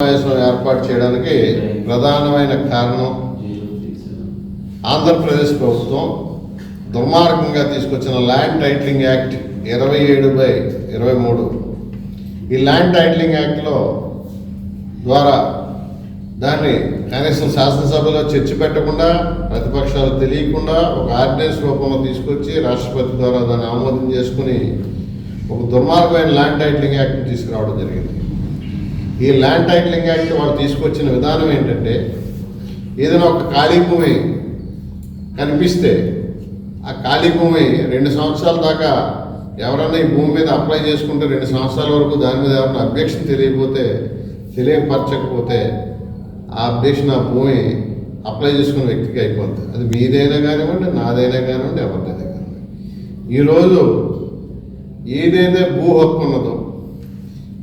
సమావేశం ఏర్పాటు చేయడానికి ప్రధానమైన కారణం ఆంధ్రప్రదేశ్ ప్రభుత్వం దుర్మార్గంగా తీసుకొచ్చిన ల్యాండ్ టైటిలింగ్ యాక్ట్ ఇరవై ఏడు బై ఇరవై మూడు. ఈ ల్యాండ్ టైటిలింగ్ యాక్ట్లో ద్వారా దాన్ని కనీసం శాసనసభలో చర్చ పెట్టకుండా ప్రతిపక్షాలు తెలియకుండా ఒక ఆర్డినెన్స్ రూపంలో తీసుకొచ్చి రాష్ట్రపతి ద్వారా దాన్ని ఆమోదం చేసుకుని ఒక దుర్మార్గమైన ల్యాండ్ టైటిలింగ్ యాక్ట్ని తీసుకురావడం జరిగింది. ఈ ల్యాండ్ టైటిలింగ్ యాక్ట్ వాళ్ళు తీసుకొచ్చిన విధానం ఏంటంటే ఏదైనా ఒక ఖాళీ భూమి కనిపిస్తే ఆ ఖాళీ భూమి రెండు సంవత్సరాల దాకా ఎవరైనా ఈ భూమి మీద అప్లై చేసుకుంటే రెండు సంవత్సరాల వరకు దాని మీద ఎవరైనా అబ్జెక్షన్ తెలియకపోతే తెలియపరచకపోతే ఆ అబ్జెక్షన్ ఆ భూమి అప్లై చేసుకున్న వ్యక్తికి అయిపోద్ది. అది మీదైనా కానివ్వండి నాదైనా కానివ్వండి ఎవరిదైనా కానివ్వండి. ఈరోజు ఏదైతే భూ హక్కు ఉన్నదో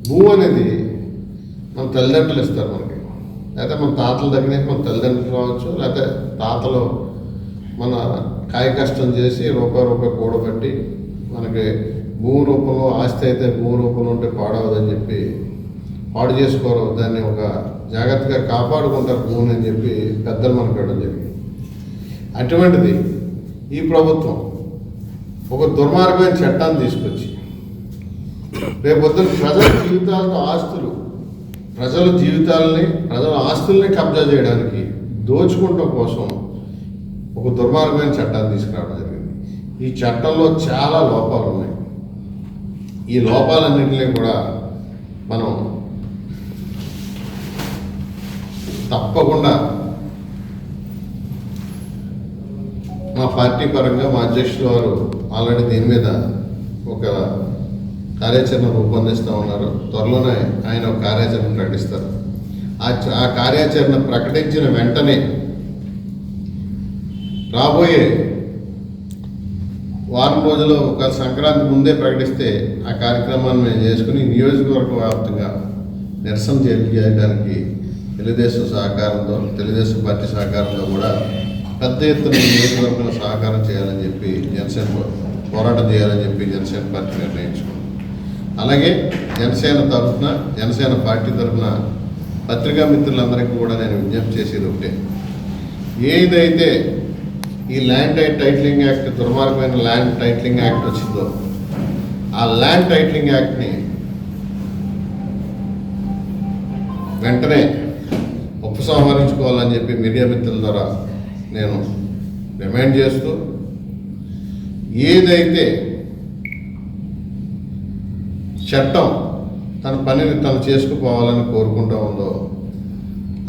భూ అనేది మన తల్లిదండ్రులు ఇస్తారు మనకి. లేకపోతే మన తాతల దగ్గర నుంచి మన తల్లిదండ్రులు రావచ్చు లేకపోతే తాతలు మన కాయ కష్టం చేసి రూపాయి రూపాయి కూడబెట్టి మనకి భూమి రూపంలో ఆస్తి అయితే భూమి రూపంలో ఉంటే పాడవదని చెప్పి పాడు చేసుకోరు. దాన్ని ఒక జాగ్రత్తగా కాపాడుకుంటారు భూమిని అని చెప్పి పెద్దలు మనకు ఇవ్వడం జరిగింది. అటువంటిది ఈ ప్రభుత్వం ఒక దుర్మార్గమైన చట్టాన్ని తీసుకొచ్చి రేపొద్దున ప్రజల జీవితాలతో ఆస్తులు ప్రజల జీవితాలని ప్రజల ఆస్తుల్ని కబ్జా చేయడానికి దోచుకుంటం కోసం ఒక దుర్మార్గమైన చట్టాన్ని తీసుకురావడం జరిగింది. ఈ చట్టంలో చాలా లోపాలు ఉన్నాయి. ఈ లోపాలన్నింటినీ కూడా మనం తప్పకుండా మా పార్టీ పరంగా మా అధ్యక్షుడు వారు ఆల్రెడీ దీని మీద ఒక కార్యాచరణ రూపొందిస్తూ ఉన్నారు. త్వరలోనే ఆయన ఒక కార్యాచరణ ప్రకటిస్తారు. ఆ ఆ కార్యాచరణ ప్రకటించిన వెంటనే రాబోయే వారం రోజులు ఒక సంక్రాంతి ముందే ప్రకటిస్తే ఆ కార్యక్రమాన్ని మేము చేసుకుని నియోజకవర్గ వ్యాప్తంగా నిరసన తెలియజేయడానికి తెలుగుదేశం సహకారంతో తెలుగుదేశం పార్టీ సహకారంతో కూడా పెద్ద ఎత్తున నియోజకవర్గంలో సహకారం చేయాలని చెప్పి జనసేన పోరాటం చేయాలని చెప్పి జనసేన పార్టీ నిర్ణయించుకుంది. అలాగే జనసేన తరఫున జనసేన పార్టీ తరఫున పత్రికా మిత్రులందరికీ కూడా నేను విజ్ఞప్తి చేసేది ఒకటే. ఏదైతే ఈ ల్యాండ్ టైటిలింగ్ యాక్ట్ దుర్మార్గమైన ల్యాండ్ టైటిలింగ్ యాక్ట్ వచ్చిందో ఆ ల్యాండ్ టైటిలింగ్ యాక్ట్ని వెంటనే ఉపసంహరించుకోవాలని చెప్పి మీడియా మిత్రుల ద్వారా నేను డిమాండ్ చేస్తూ ఏదైతే చట్టం తన పనిని తను చేసుకుపోవాలని కోరుకుంటూ ఉందో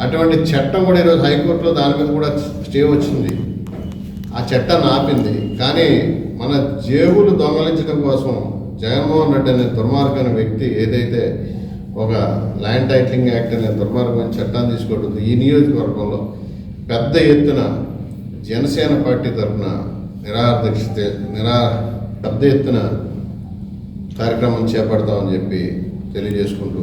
అటువంటి చట్టం కూడా ఈరోజు హైకోర్టులో దాని మీద కూడా స్టే వచ్చింది. ఆ చట్టాన్ని ఆపింది కానీ మన జేబులు దొంగలించడం కోసం జగన్మోహన్ రెడ్డి అనే దుర్మార్గమైన వ్యక్తి ఏదైతే ఒక ల్యాండ్ టైటిలింగ్ యాక్ట్ అనే దుర్మార్గమైన చట్టాన్ని తీసుకుంటుంది ఈ నియోజకవర్గంలో పెద్ద ఎత్తున జనసేన పార్టీ తరఫున నిరాదీక్ష నిరా పెద్ద ఎత్తున కార్యక్రమం చేపడతామని చెప్పి తెలియజేసుకుంటూ